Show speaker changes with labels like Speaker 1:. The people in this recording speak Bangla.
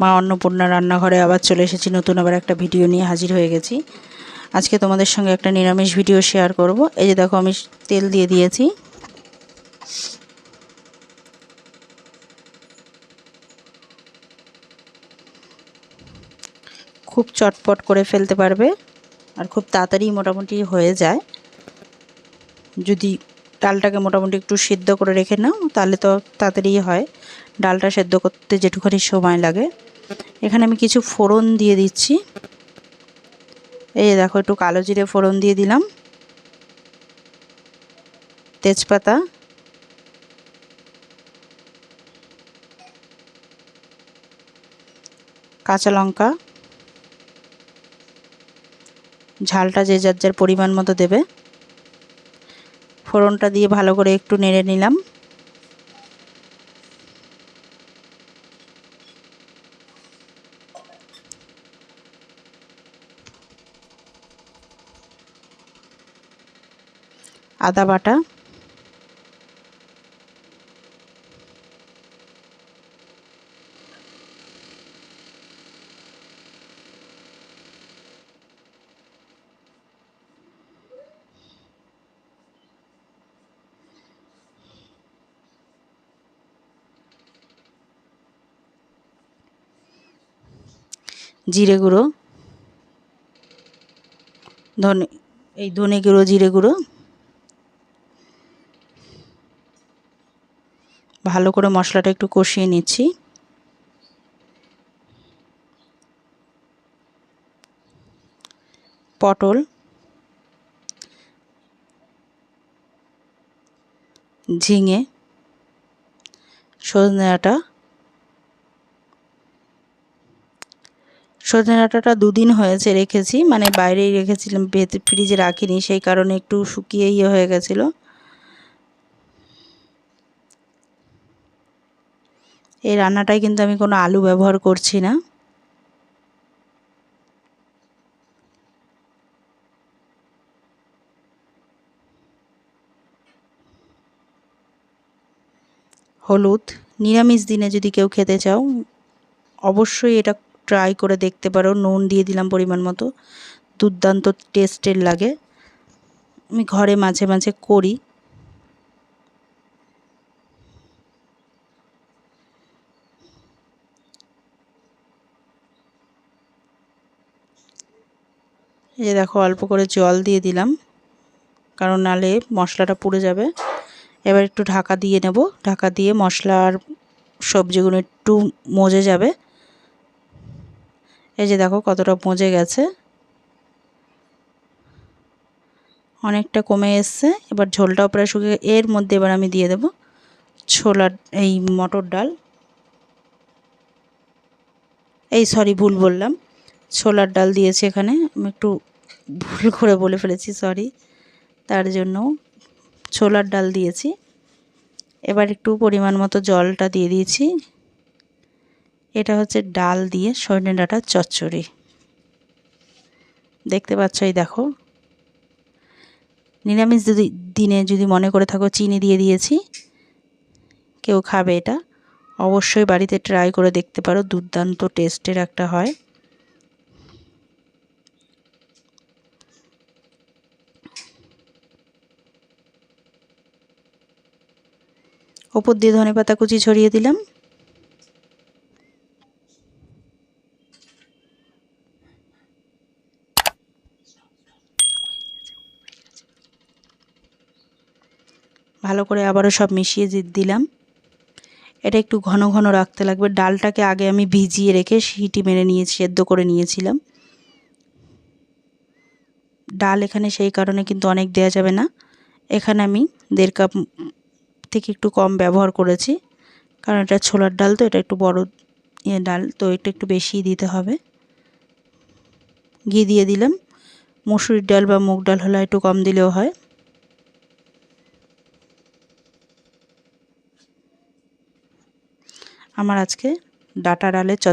Speaker 1: মা অন্নপূর্ণা রান্নাঘরে আবার চলে এসেছি। নতুন আবার একটা ভিডিও নিয়ে হাজির হয়ে গেছি। আজকে তোমাদের সঙ্গে একটা নিরামিষ ভিডিও শেয়ার করব। এই যে দেখো আমি তেল দিয়ে দিয়েছি। খুব চটপট করে ফেলতে পারবে। আর খুব তাড়াতাড়ি মোটামুটি হয়ে যায়। যদি ডালটাকে মোটামুটি একটু সিদ্ধ করে রেখে নাও, তাহলে তো তাড়াতাড়ি হয়। ডালটা সেদ্ধ করতে যেটুখানি সময় লাগে। এখানে আমি কিছু ফোড়ন দিয়ে দিচ্ছি। এই দেখো, একটু কালো জিরে ফোড়ন দিয়ে দিলাম। তেজপাতা। কাঁচা লঙ্কা। ঝালটা যে যার যার পরিমাণ মতো দেবে। ফোড়নটা দিয়ে ভালো করে একটু নেড়ে নিলাম। আদা বাটা। জিরে গুঁড়ো। ধনে এই ধনে গুঁড়ো, জিরে গুঁড়ো। ভালো করে মশলাটা একটু কষিয়ে নিচ্ছি। পটল। ঝিঙে। সজনে ডাঁটা সজনে ডাঁটাটা দুদিন হয়েছে রেখেছি মানে বাইরেই রেখেছিলাম ফ্রিজে রাখিনি, সেই কারণে একটু শুকিয়ে ইয়ে হয়ে গেছিল। এই রান্নাটায় কিন্তু আমি কোনো আলু ব্যবহার করছি না। হলুদ, নিরামিষ দিনে যদি কেউ খেতে চাও, অবশ্যই এটা ট্রাই করে দেখতে পারো, নুন দিয়ে দিলাম পরিমাণ মতো। দুর্দান্ত টেস্টের লাগে। আমি ঘরে মাঝে মাঝে করি। এই যে দেখো, অল্প করে জল দিয়ে দিলাম, কারণ নালে মশলাটা পুড়ে যাবে। এবার একটু ঢাকা দিয়ে নেব। ঢাকা দিয়ে মশলার সবজিগুলো একটু মজে যাবে। এই যে দেখো কতটা মজে গেছে। অনেকটা কমে এসছে। এবার ঝোলটাও প্রায় শুকিয়ে এর মধ্যে এবার আমি দিয়ে দেব ছোলার, এই মটর ডাল। এই সরি, ভুল বললাম। ছোলার ডাল দিয়েছি এখানে। আমি একটু ভুল করে বলে ফেলেছি, সরি। তার জন্য ছোলার ডাল দিয়েছি। এবার একটু পরিমাণ মতো জলটা দিয়ে দিয়েছি। এটা হচ্ছে ডাল দিয়ে সজনে ডাঁটার চচ্চড়ি। দেখতে পাচ্ছ এই দেখো। নিরামিষ যদি দিনে যদি মনে করে থাকো চিনি দিয়ে দিয়েছি, কেউ খাবে এটা। অবশ্যই বাড়িতে ট্রাই করে দেখতে পারো, দুর্দান্ত টেস্টের একটা হয়। ওপর দিয়ে ধনে পাতা কুচি ছড়িয়ে দিলাম। ভালো করে আবারও সব মিশিয়ে দিলাম। এটা একটু ঘন ঘন রাখতে লাগবে। ডালটাকে আগে আমি ভিজিয়ে রেখে সিটি মেরে নিয়ে সেদ্ধ করে নিয়েছিলাম। ডাল এখানে সেই কারণে কিন্তু অনেক দেওয়া যাবে না। এখানে আমি দেড় কাপ থেকে একটু কম ব্যবহার করেছি। কারণ এটা ছোলার ডাল তো, এটা একটু বড় ইয়ে ডাল, তো এটা একটু বেশিই দিতে হবে। ঘি দিয়ে দিলাম। মুসুরির ডাল বা মুগ ডাল হলে একটু কম দিলেও হয়। আমার আজকে ডাটা ডালে চচ্চড়ি